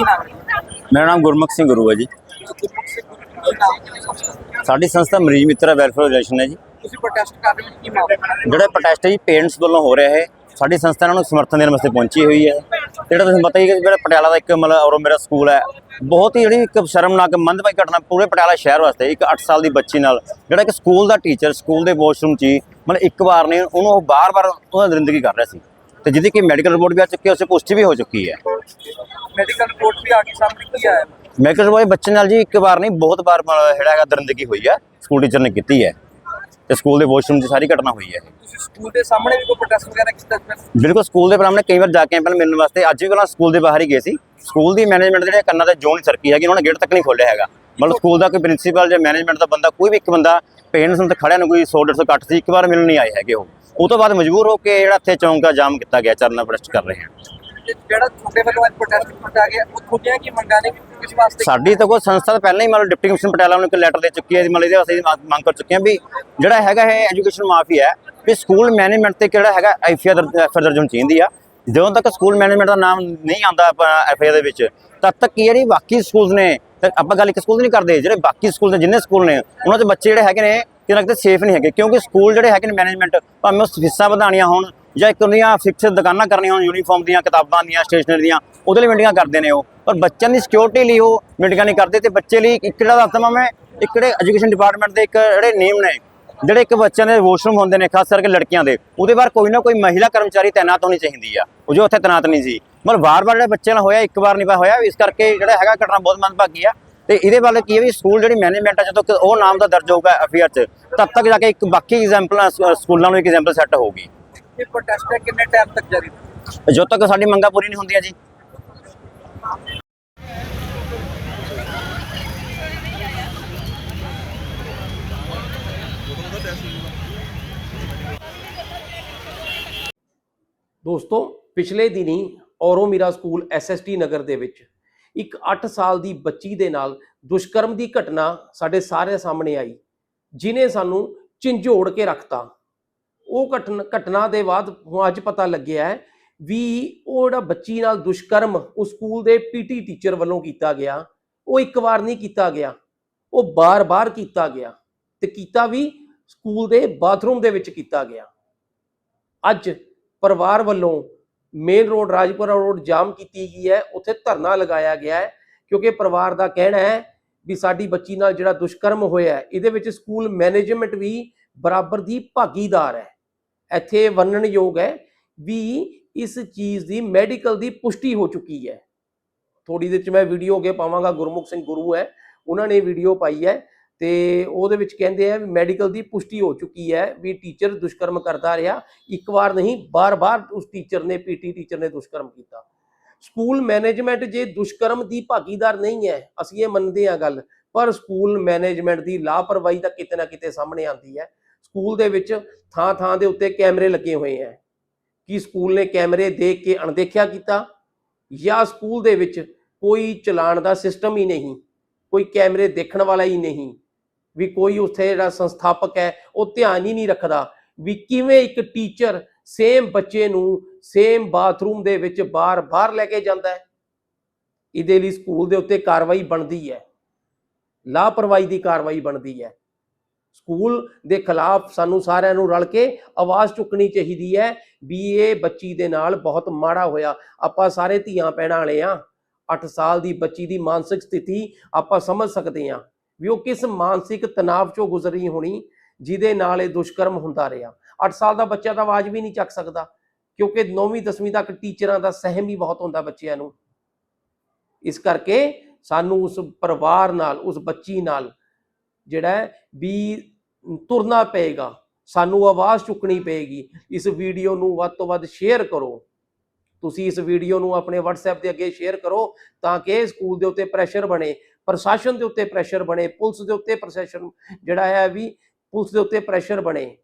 ਕੀ ਨਾਮ ਹੈ ਮੇਰਾ ਨਾਮ ਗੁਰਮੁਖ ਸਿੰਘ ਗੁਰੂ ਹੈ ਜੀ? ਸਾਡੀ ਸੰਸਥਾ ਮਰੀਜ਼ ਮਿੱਤਰਾ ਵੈਲਫੇਅਰ ਰਿਲੇਸ਼ਨ ਹੈ ਜੀ। ਤੁਸੀਂ ਪ੍ਰੋਟੈਸਟ ਕਰ ਰਹੇ ਹੋ ਕੀ ਮਾਮਲਾ? ਜਿਹੜਾ ਪ੍ਰੋਟੈਸਟ ਹੈ ਜੀ ਪੇਰੈਂਟਸ ਵੱਲੋਂ ਹੋ ਰਿਹਾ ਹੈ। ਸਾਡੀ ਸੰਸਥਾ ਇਹਨਾਂ ਨੂੰ ਸਮਰਥਨ ਦੇਣ ਵਾਸਤੇ ਪਹੁੰਚੀ ਹੋਈ ਹੈ। ਜਿਹੜਾ ਤੁਹਾਨੂੰ ਪਤਾ ਹੀ ਹੈ ਕਿ ਜਿਹੜਾ ਪਟਿਆਲਾ ਦਾ ਇੱਕ ਮਤਲਬ ਔਰ ਮੇਰਾ ਸਕੂਲ ਹੈ ਬਹੁਤ ਹੀ ਜਿਹੜੀ ਇੱਕ ਸ਼ਰਮਨਾਕ ਮੰਦਭਾਗੀ ਘਟਨਾ ਪੂਰੇ ਪਟਿਆਲਾ ਸ਼ਹਿਰ ਵਾਸਤੇ ਇੱਕ 8 ਸਾਲ ਦੀ ਬੱਚੀ ਨਾਲ ਜਿਹੜਾ ਕਿ ਸਕੂਲ ਦਾ ਟੀਚਰ ਸਕੂਲ ਦੇ ਵਾਸ਼ਰੂਮ 'ਚ ਮਤਲਬ ਇੱਕ ਵਾਰ ਨੇ ਉਹਨੂੰ ਉਹ ਬਾਰ-ਬਾਰ ਉਹਦਾ ਦਰਿੰਦਗੀ ਕਰ ਰਿਹਾ ਸੀ। ਤੇ ਜਿਹਦੀ ਕਿ ਮੈਡੀਕਲ ਰਿਪੋਰਟ ਵੀ ਆ ਚੁੱਕੀ ਹੈ ਉਸੇ ਪੁਸ਼ਟੀ ਵੀ ਹੋ ਚੁੱਕੀ ਹੈ। ਮੈਡੀਕਲ ਰਿਪੋਰਟ ਵੀ ਆ ਗਈ ਸਾਹਮਣੇ ਕੀ ਆਇਆ? ਮੈਡੀਕਲ ਰਿਪੋਰਟ ਬੱਚੇ ਨਾਲ ਜੀ ਇੱਕ ਵਾਰ ਨਹੀਂ ਬਹੁਤ ਵਾਰ ਜਿਹੜਾ ਹੈਗਾ ਦਰਿੰਦਗੀ ਹੋਈ ਹੈ ਸਕੂਲ ਟੀਚਰ ਨੇ ਕੀਤੀ ਹੈ। ਤੇ ਸਕੂਲ ਦੇ ਵਾਸ਼ਰੂਮ 'ਚ ਸਾਰੀ ਘਟਨਾ ਹੋਈ ਹੈ। ਤੁਸੀਂ ਸਕੂਲ ਦੇ ਸਾਹਮਣੇ ਵੀ ਕੋਈ ਪ੍ਰੋਟੈਸਟ ਵਗੈਰਾ ਕੀਤਾ ਬਿਲਕੁਲ ਸਕੂਲ ਦੇ ਪ੍ਰਾਹਮਣੇ ਕਈ ਵਾਰ ਜਾ ਕੇ ਪਹਿਲਾਂ ਮਿਲਣ ਵਾਸਤੇ ਅੱਜ ਵੀ ਪਹਿਲਾਂ ਸਕੂਲ ਦੇ ਬਾਹਰ ਹੀ ਗਏ ਸੀ। ਸਕੂਲ ਦੀ ਮੈਨੇਜਮੈਂਟ ਜਿਹੜੇ ਕੰਨਾਂ ਤੇ ਜੋਨ ਸਰਕੀ ਹੈਗੀ ਉਹਨਾਂ ਨੇ ਗੇਟ ਤੱਕ ਨਹੀਂ ਖੋਲ੍ਹਿਆ ਹੈਗਾ। ਮਤਲਬ ਸਕੂਲ ਦਾ ਕੋਈ ਪ੍ਰਿੰਸੀਪਲ ਜਾਂ ਮੈਨੇਜਮੈਂਟ ਦਾ ਬੰਦਾ ਕੋਈ ਵੀ ਇੱਕ ਬੰਦਾ ਪੇਰੈਂਟਸ ਨੂੰ ਤੇ ਖੜਿਆ ਨੂੰ ਕੋਈ 100 150 ਘੱਟ ਸੀ ਇੱਕ ਵਾਰ ਮਿਲਣ ਨਹੀਂ ਆਏ ਹੈਗੇ ਉਹ। ਉਹ ਤੋਂ ਬਾਅਦ ਮਜਬੂਰ ਹੋ ਕੇ ਜਿਹੜਾ ਇੱਥੇ ਚੌਂਕ ਦਾ ਜਾਮ ਕੀਤਾ ਗਿਆ ਚਰਨਾ ਪ੍ਰੋਟੈਸਟ ਕਰ ਰਹੇ ਹਨ ਜਿਹੜਾ ਤੁਹਾਡੇ ਵੱਲੋਂ ਅੱਜ ਪ੍ਰੋਟੈਸਟ ਕੀਤਾ ਗਿਆ, ਉਹ ਤੁਹਾਡੀਆਂ ਕੀ ਮੰਗਾਂ ਨੇ ਕਿਸ ਵਾਸਤੇ ਸਾਡੀ ਤਾਂ ਕੋਈ ਸੰਸਥਾ ਪਹਿਲਾਂ ਹੀ ਮਤਲਬ ਡਿਪਟੀ ਕਮਿਸ਼ਨ ਪਟਿਆਲਾ ਨੂੰ ਇੱਕ ਲੈਟਰ ਦੇ ਚੁੱਕੀ ਹੈ, ਮਤਲਬ ਇਹਦੇ ਵਾਸਤੇ ਅਸੀਂ ਮੰਗ- ਕਰ ਚੁੱਕੇ ਹਾਂ ਵੀ ਜਿਹੜਾ ਹੈਗਾ ਇਹ ਐਜੂਕੇਸ਼ਨ ਮਾਫੀ ਹੈ, ਵੀ ਸਕੂਲ ਮੈਨੇਜਮੈਂਟ ਤੇ ਕਿਹੜਾ ਹੈਗਾ ਐਫਆਈਆਰ ਐਫਆਈਆਰ ਦਰਜ ਹੋਣੀ ਚਾਹੀਦੀ ਆ। ਜਦੋਂ ਤੱਕ ਸਕੂਲ ਮੈਨੇਜਮੈਂਟ ਦਾ ਨਾਮ ਨਹੀਂ ਆਉਂਦਾ ਐਫਆਈਆਰ ਦੇ ਵਿੱਚ, ਤਦ ਤੱਕ ਕੀ ਜਿਹੜੀ ਬਾਕੀ ਸਕੂਲਸ ਨੇ ਆਪਾਂ ਗੱਲ ਇੱਕ ਸਕੂਲ ਦੀ ਨਹੀਂ ਕਰਦੇ, ਜਿਹੜੇ ਬਾਕੀ ਸਕੂਲ ਨੇ, ਜਿੰਨੇ ਸਕੂਲ ਨੇ, ਉਹਨਾਂ ਦੇ ਬੱਚੇ ਜਿਹੜੇ ਹੈਗੇ ਨੇ, ਕਿਤੇ ਨਾ ਸੇਫ ਨਹੀਂ ਹੈਗੇ, ਕਿਉਂਕਿ ਸਕੂਲ ਜਿਹੜੇ ਹੈਗੇ ਨੇ ਮੈਨੇਜਮੈਂਟ ਭਾਵੇਂ ਉਹ ਫੀਸਾਂ ਵਧਾਉਣੀਆਂ ਹੋਣ ਜਾਂ ਇੱਕ ਉਹਦੀਆਂ ਫਿਕਸ ਦੁਕਾਨਾਂ ਕਰਨੀਆਂ ਹੋਣ ਯੂਨੀਫਾਰਮ ਦੀਆਂ, ਕਿਤਾਬਾਂ ਦੀਆਂ ਸਟੇਸ਼ਨਰੀ ਦੀਆਂ, ਉਹਦੇ ਲਈ ਮੀਟਿੰਗਾਂ ਕਰਦੇ ਨੇ ਉਹ। ਪਰ ਬੱਚਿਆਂ ਦੀ ਸਿਕਿਉਰਿਟੀ ਲਈ ਉਹ ਮੀਟਿੰਗਾਂ ਨਹੀਂ ਕਰਦੇ ਤੇ ਬੱਚੇ ਲਈ ਇੱਕ ਜਿਹੜਾ ਦੱਸਦਾ ਮੈਂ, ਇੱਕ ਜਿਹੜੇ ਐਜੂਕੇਸ਼ਨ ਡਿਪਾਰਟਮੈਂਟ ਦੇ ਇੱਕ ਜਿਹੜੇ ਨਿਯਮ ਨੇ, ਜਿਹੜੇ ਇੱਕ ਬੱਚਿਆਂ ਦੇ ਵਾਸ਼ਰੂਮ ਹੁੰਦੇ ਨੇ, ਖਾਸ ਕਰਕੇ ਲੜਕੀਆਂ ਦੇ, ਉਹਦੇ ਬਾਹਰ ਕੋਈ ਨਾ ਕੋਈ ਮਹਿਲਾ ਕਰਮਚਾਰੀ ਤਾਇਨਾਤ ਹੋਣੀ ਚਾਹੀਦੀ ਆ, ਉਹ ਜੋ ਉੱਥੇ ਤਾਇਨਾਤ ਨਹੀਂ ਸੀ। ਮਤਲਬ ਵਾਰ-ਵਾਰ ਜਿਹੜੇ ਬੱਚੇ ਨਾਲ ਹੋਇਆ, ਇੱਕ ਵਾਰ ਨਹੀਂ ਹੋਇਆ, ਇਸ ਕਰਕੇ ਜਿਹੜਾ ਹੈਗਾ ਘਟਨਾ ਬਹੁਤ ਮੰਦਭਾਗੀ ਆ। ਤੇ ਇਹਦੇ ਵੱਲ ਕੀ ਹੈ ਵੀ ਸਕੂਲ ਜਿਹੜੀ ਮੈਨੇਜਮੈਂਟ ਆ, ਜਦੋਂ ਕਿ ਉਹ ਨਾਮ ਦਾ ਦਰਜ ਹੋਊਗਾ ਅਫੀਅਰ 'ਚ, ਤਦ ਤੱਕ ਜਾ ਕੇ ਇੱਕ ਬਾਕੀ ਐਗਜ਼ਾਮਪਲਾਂ ਸਕੂਲਾਂ ਨੂੰ ਇੱਕ ਐਗਜ਼ਾਮਪਲ ਸੈੱਟ ਹੋਊਗੀ। ਇਹ ਪ੍ਰੋਟੈਸਟ ਹੈ ਕਿੰਨੇ ਟਾਈਮ ਤੱਕ ਜਾਰੀ ਰਹੇਗਾ? ਜਦੋਂ ਤੱਕ ਸਾਡੀ ਮੰਗਾਂ ਪੂਰੀ ਨਹੀਂ ਹੁੰਦੀਆਂ ਜੀ ਦੋਸਤੋ ਪਿਛਲੇ ਦਿਨੀ ਔਰੋਮੀਰਾ ਸਕੂਲ ਐਸਐਸਟੀ ਨਗਰ ਦੇ ਵਿੱਚ ਇੱਕ 8 ਸਾਲ ਦੀ ਬੱਚੀ ਦੇ ਨਾਲ ਦੁਸ਼ਕਰਮ ਦੀ ਘਟਨਾ ਸਾਡੇ ਸਾਰੇ ਸਾਹਮਣੇ ਆਈ ਜਿਨੇ ਸਾਨੂੰ ਝਿੰਜੋੜ ਕੇ ਰੱਖਤਾ ਉਹ ਘਟਨਾ ਘਟਨਾ ਦੇ ਬਾਅਦ ਹੁਣ ਅੱਜ ਪਤਾ ਲੱਗਿਆ ਹੈ ਵੀ ਉਹ ਜਿਹੜਾ ਬੱਚੀ ਨਾਲ ਦੁਸ਼ਕਰਮ ਉਹ ਸਕੂਲ ਦੇ ਪੀਟੀ ਟੀਚਰ ਵੱਲੋਂ ਕੀਤਾ ਗਿਆ, ਉਹ ਇੱਕ ਵਾਰ ਨਹੀਂ ਕੀਤਾ ਗਿਆ, ਉਹ ਬਾਰ-ਬਾਰ ਕੀਤਾ ਗਿਆ ਤੇ ਕੀਤਾ ਵੀ ਸਕੂਲ ਦੇ ਬਾਥਰੂਮ ਦੇ ਵਿੱਚ ਕੀਤਾ ਗਿਆ। ਅੱਜ ਪਰਿਵਾਰ ਵੱਲੋਂ ਮੇਨ ਰੋਡ ਰਾਜਪੁਰਾ ਰੋਡ ਜਾਮ ਕੀਤੀ ਗਈ ਹੈ, ਉੱਥੇ ਧਰਨਾ ਲਗਾਇਆ ਗਿਆ ਹੈ, ਕਿਉਂਕਿ ਪਰਿਵਾਰ ਦਾ ਕਹਿਣਾ ਹੈ ਵੀ ਸਾਡੀ ਬੱਚੀ ਨਾਲ ਜਿਹੜਾ ਦੁਸ਼ਕਰਮ ਹੋਇਆ, ਇਹਦੇ ਵਿੱਚ ਸਕੂਲ ਮੈਨੇਜਮੈਂਟ ਵੀ ਬਰਾਬਰ ਦੀ ਭਾਗੀਦਾਰ ਹੈ। ਇੱਥੇ ਵਰਣਨਯੋਗ ਹੈ ਵੀ ਇਸ ਚੀਜ਼ ਦੀ ਮੈਡੀਕਲ ਦੀ ਪੁਸ਼ਟੀ ਹੋ ਚੁੱਕੀ ਹੈ। ਥੋੜੀ ਦੇਰ ਚ ਮੈਂ ਵੀਡੀਓ ਅੱਗੇ ਪਾਵਾਂਗਾ, ਗੁਰਮੁਖ ਸਿੰਘ ਗੁਰੂ ਹੈ, ਉਹਨਾਂ ਨੇ ਵੀਡੀਓ ਪਾਈ ਹੈ ਤੇ ਉਹਦੇ ਵਿੱਚ ਕਹਿੰਦੇ ਆ ਵੀ ਮੈਡੀਕਲ ਦੀ ਪੁਸ਼ਟੀ ਹੋ ਚੁੱਕੀ ਹੈ ਵੀ ਟੀਚਰ ਦੁਸ਼ਕਰਮ ਕਰਦਾ ਰਿਹਾ। ਇੱਕ ਵਾਰ ਨਹੀਂ, ਬਾਰ-ਬਾਰ ਉਸ ਟੀਚਰ ਨੇ ਪੀਟੀ ਟੀਚਰ ਨੇ ਦੁਸ਼ਕਰਮ ਕੀਤਾ। ਸਕੂਲ ਮੈਨੇਜਮੈਂਟ ਜੇ ਦੁਸ਼ਕਰਮ ਦੀ ਭਾਗੀਦਾਰ ਨਹੀਂ ਹੈ, ਅਸੀਂ ਇਹ ਮੰਨਦੇ ਹਾਂ ਗੱਲ, ਪਰ ਸਕੂਲ ਮੈਨੇਜਮੈਂਟ ਦੀ ਲਾਪਰਵਾਹੀ ਤਾਂ ਕਿਤੇ ਨਾ ਕਿਤੇ ਸਾਹਮਣੇ ਆਉਂਦੀ ਹੈ। ਸਕੂਲ ਦੇ ਵਿੱਚ ਥਾਂ ਥਾਂ ਦੇ ਉੱਤੇ ਕੈਮਰੇ ਲੱਗੇ ਹੋਏ ਹੈ ਕੀ ਸਕੂਲ ਨੇ ਕੈਮਰੇ ਦੇਖ ਕੇ ਅਣਦੇਖਿਆ ਕੀਤਾ? ਜਾਂ ਸਕੂਲ ਦੇ ਵਿੱਚ ਕੋਈ ਚਲਾਨ ਦਾ ਸਿਸਟਮ ਹੀ ਨਹੀਂ, ਕੋਈ ਕੈਮਰੇ ਦੇਖਣ ਵਾਲਾ ਹੀ ਨਹੀਂ, ਵੀ ਕੋਈ ਉੱਥੇ ਜਿਹੜਾ ਸੰਸਥਾਪਕ ਹੈ ਉਹ ਧਿਆਨ ਹੀ ਨਹੀਂ ਰੱਖਦਾ ਵੀ ਕਿਵੇਂ ਇੱਕ ਟੀਚਰ ਸੇਮ ਬੱਚੇ ਨੂੰ ਸੇਮ ਬਾਥਰੂਮ ਦੇ ਵਿੱਚ ਬਾਰ-ਬਾਰ ਲੈ ਕੇ ਜਾਂਦਾ ਹੈ ਇਹਦੇ ਲਈ ਸਕੂਲ ਦੇ ਉੱਤੇ ਕਾਰਵਾਈ ਬਣਦੀ ਹੈ ਲਾਪਰਵਾਹੀ ਦੀ ਕਾਰਵਾਈ ਬਣਦੀ ਹੈ ਸਕੂਲ ਦੇ ਖਿਲਾਫ ਸਾਨੂੰ ਸਾਰਿਆਂ ਨੂੰ ਰਲ ਕੇ ਆਵਾਜ਼ ਚੁੱਕਣੀ ਚਾਹੀਦੀ ਹੈ ਵੀ ਇਹ ਬੱਚੀ ਦੇ ਨਾਲ ਬਹੁਤ ਮਾੜਾ ਹੋਇਆ। ਆਪਾਂ ਸਾਰੇ ਧੀਆਂ ਪੈਣਾ ਵਾਲੇ ਆ। 8 ਸਾਲ ਦੀ ਬੱਚੀ ਦੀ ਮਾਨਸਿਕ ਸਥਿਤੀ ਆਪਾਂ ਸਮਝ ਸਕਦੇ ਹਾਂ ਵੀ ਉਹ ਕਿਸ ਮਾਨਸਿਕ ਤਣਾਅ ਚੋਂ ਗੁਜ਼ਰੀ ਹੋਣੀ ਜਿਹਦੇ ਨਾਲ ਇਹ ਦੁਸ਼ਕਰਮ ਹੁੰਦਾ ਰਿਹਾ। 8 ਸਾਲ ਦਾ ਬੱਚਾ ਤਾਂ ਆਵਾਜ਼ ਵੀ ਨਹੀਂ ਚੱਕ ਸਕਦਾ ਕਿਉਂਕਿ 9ਵੀਂ 10ਵੀਂ ਤੱਕ ਟੀਚਰਾਂ ਦਾ ਸਹਿਮ ਹੀ ਬਹੁਤ ਹੁੰਦਾ ਬੱਚਿਆਂ ਨੂੰ। ਇਸ ਕਰਕੇ ਸਾਨੂੰ ਉਸ ਪਰਿਵਾਰ ਨਾਲ, ਉਸ ਬੱਚੀ ਨਾਲ ਜਿਹੜਾ ਵੀ ਤੁਰਨਾ ਪਏਗਾ, ਸਾਨੂੰ ਆਵਾਜ਼ ਚੁੱਕਣੀ ਪਏਗੀ, ਇਸ ਵੀਡੀਓ ਨੂੰ ਵੱਧ ਤੋਂ ਵੱਧ ਸ਼ੇਅਰ ਕਰੋ। ਤੁਸੀਂ ਇਸ ਵੀਡੀਓ ਨੂੰ ਆਪਣੇ WhatsApp ਦੇ ਅੱਗੇ ਸ਼ੇਅਰ ਕਰੋ ਤਾਂ ਕਿ ਸਕੂਲ ਦੇ ਉੱਤੇ ਪ੍ਰੈਸ਼ਰ ਬਣੇ, ਪ੍ਰਸ਼ਾਸਨ ਦੇ ਉੱਤੇ ਪ੍ਰੈਸ਼ਰ ਬਣੇ, ਪੁਲਿਸ ਦੇ ਉੱਤੇ ਪ੍ਰਸ਼ਾਸਨ ਜਿਹੜਾ ਹੈ ਵੀ ਪੁਲਿਸ ਦੇ ਉੱਤੇ ਪ੍ਰੈਸ਼ਰ ਬਣੇ।